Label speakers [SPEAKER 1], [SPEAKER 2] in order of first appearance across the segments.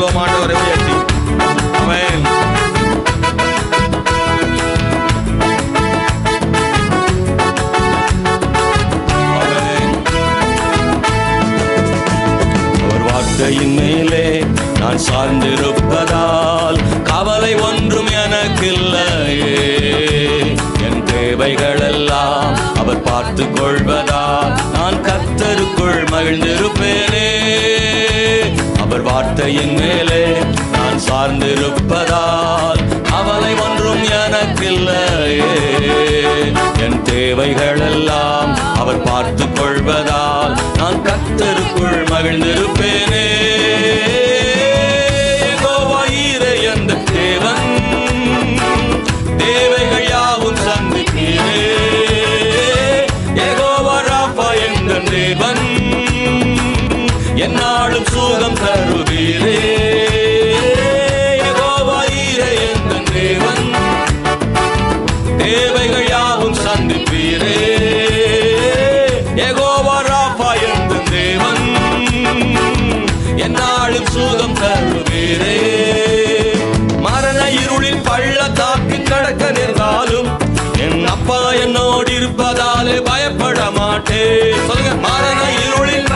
[SPEAKER 1] சொல்லுவோம் ஆண்டவரை உயர்த்தி அவன் வார்த்தையின் மேலே நான் சார்ந்திருப்பதால் கவலை ஒன்றும் எனக்கில்லையே. என் தேவைகளெல்லாம் அவர் பார்த்து கொள்வதால் நான் கத்தருக்குள் மகிழ்ந்திருப்பேன். வார்த்தையின் மேலே நான் சார்ந்திருப்பதால் அவளை ஒன்றும் எனக்கில்லையே. என் தேவைகளெல்லாம் அவர் பார்த்து கொள்வதால் நான் கத்தருக்குள் மகிழ்ந்திருப்பேனே. யெகோவா ஈரே அந்த தேவன் என்னோடு இருப்பதாலே பயப்பட மாட்டேன். சொல்லுங்க மரண இருளில்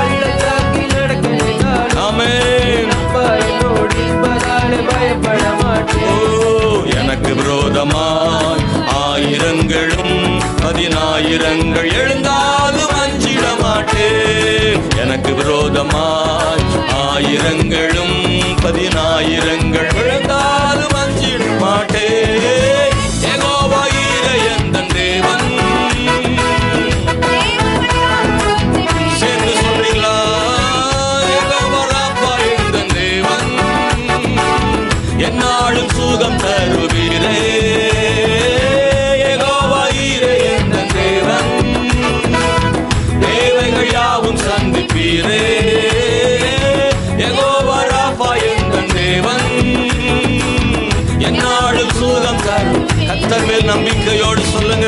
[SPEAKER 1] எனக்கு விரோதமாய் ஆயிரங்களும் பதினாயிரங்கள் எழுந்தாலும் அஞ்சிட மாட்டேன். எனக்கு விரோதமாய் ஆயிரங்களும் பதினாயிரங்கள் என்னாலும் சுகம் தரும் கத்தர் மேல் நம்பிக்கையோடு சொல்லுங்க.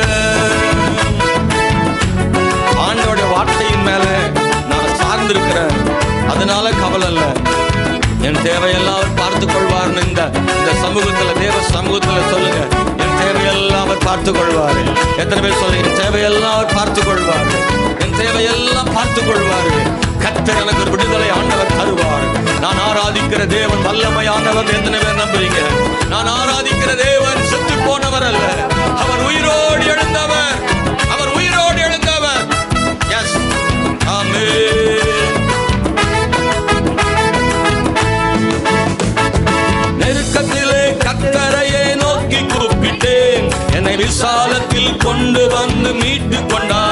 [SPEAKER 1] ஆண்டோட வார்த்தையின் மேல நான் சார்ந்திருக்கிறேன் அதனால கவலை இல்ல. என் தேவையெல்லாம் அவர் பார்த்து கொள்வார்னு இந்த இந்த சமூகத்துல தேவ சமூகத்துல சொல்லுங்க. என் தேவையெல்லாம் அவர் பார்த்துக் கொள்வாரு. எத்தனை பேர் சொல்லுங்க என் தேவையெல்லாம் அவர் பார்த்து கொள்வாரு. என் தேவையெல்லாம் பார்த்துக் கொள்வாரு. கத்தர் எனக்கு ஒரு விடுதலை ஆண்டவர் தருவார். நான் ஆராதிக்கிற தேவன் வல்லமையானவர் எத்தனை பேர் நம்புறீங்க? நான் ஆராதிக்கிற தேவன் செத்து போனவர் அல்ல. அவர் உயிரோடு எழுந்தவர். அவர் உயிரோடு எழுந்தவர். எஸ் ஆமே நெருக்கத்திலே கத்தரையே நோக்கி கூப்பிட்டேன். என்னை விசாலத்தில் கொண்டு வந்து மீட்டு கொண்டார்.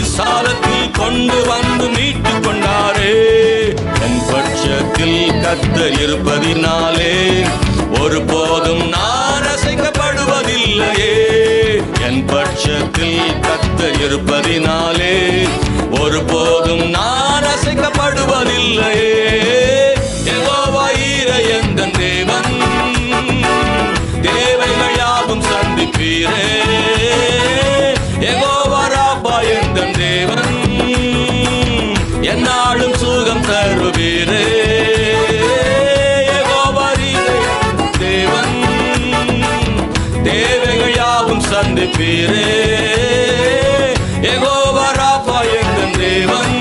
[SPEAKER 1] என்னை விசாலத்தில் கொண்டு வந்து மீட்டு கொண்டாரே. என் பட்சத்தில் கத்தர் இருப்பதினாலே ஒருபோதும் நான் அசைக்கப்படுவதில்லையே. என் பட்சத்தில் கத்தர் இருப்பதினாலே ஒருபோதும் நான் அசைக்கப்படுவதில்லையே. யாவும் சந்திப்பீரே யெகோவா எங்கள் தேவன்.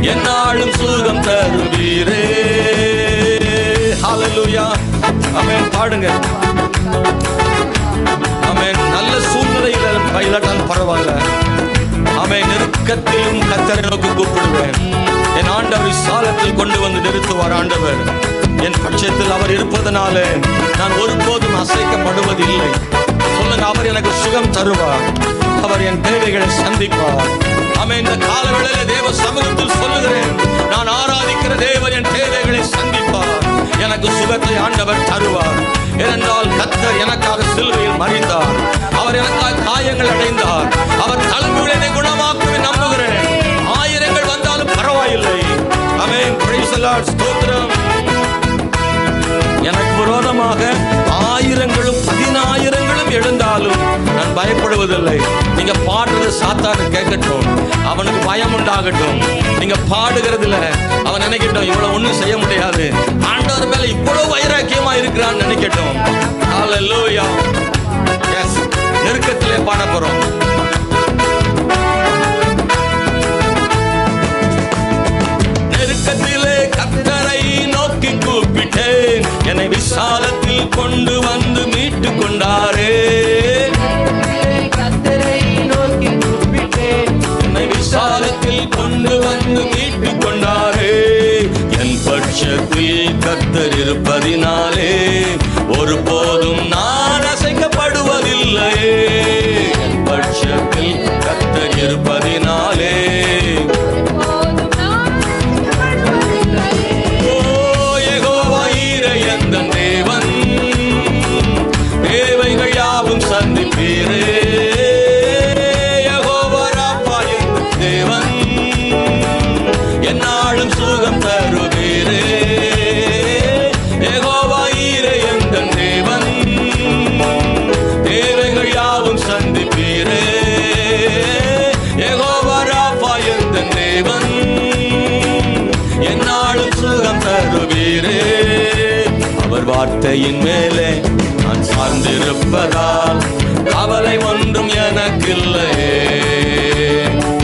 [SPEAKER 1] என்னாலும் சுகம் தருவீரே. ஹalleluya அமேன் பாடுங்க. அமேன் நல்ல சூழ்நிலையில பயிலாட்டாலும் பரவாயில்ல. ஆமென் நெருக்கத்திலும் கத்தரை நோக்கி கூப்பிடுவேன். என் ஆண்டவர் சாலத்தில் கொண்டு வந்து நிறுத்துவார் ஆண்டவர். என் பட்சத்தில் அவர் இருப்பதனாலே நான் ஒருபோதும் அசைக்கப்படுவதில்லை. அவர் எனக்கு சுகம் தருவார். அவர் என் தேவைகளை சந்திப்பார். ஆமென் இந்த காலவேளையில தேவ சமூகத்தில் சொல்லுகிறேன் நான் ஆராதிக்கிற தேவன் என் தேவைகளை சந்திப்பார். எனக்கு சுகத்தை ஆண்டவர் தருவார். ஏனென்றால் கத்தர் எனக்காக சிலுவையில் மறிந்தார் கேட்கட்டும். அவனுக்கு பயம் உண்டாகட்டும் நீங்க பாடுகிறதுல அவன் நினைக்கட்டும் இவ்வளவு ஒண்ணும் செய்ய முடியாது. ஆண்டவர் மேல இவ்வளவு வைராக்கியமா இருக்கிறான்னு நினைக்கட்டும். எஸ் நெருக்கத்திலே பாட போறோம் நெருக்கத்திலே கத்தரை நோக்கி கூப்பிட்டேன். என்னை விசாலத்தில் கொண்டு வந்து மீட்டு கொண்டாரே. பட்சத்தில் கத்தர் இருப்பதினாலே ஒருபோதும் நான் அசைக்கப்படுவதில்லையே. பட்சத்தில் கத்தர் இருப்பதினாலே ஓ யெகோவா என்னாலும் சுகம் தருவீரே. அவர் வார்த்தையின் மேலே நான் சார்ந்திருப்பதால் கவலை ஒன்றும் எனக்கில்லையே.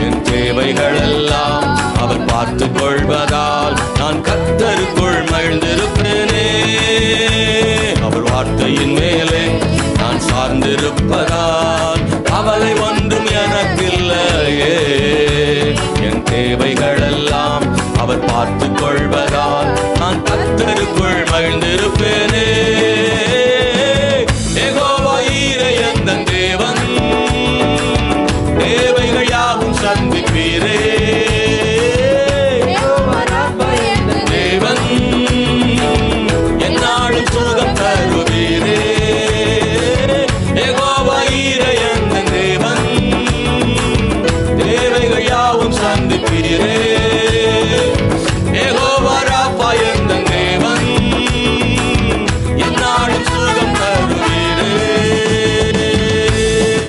[SPEAKER 1] என் தேவைகள் எல்லாம் அவர் பார்த்து கொள்வதால் நான் கத்தருக்குள் மகிழ்ந்திருப்பேனே. அவர் வார்த்தையின் மேலே நான் சார்ந்திருப்பதால் சந்திப்பீரே.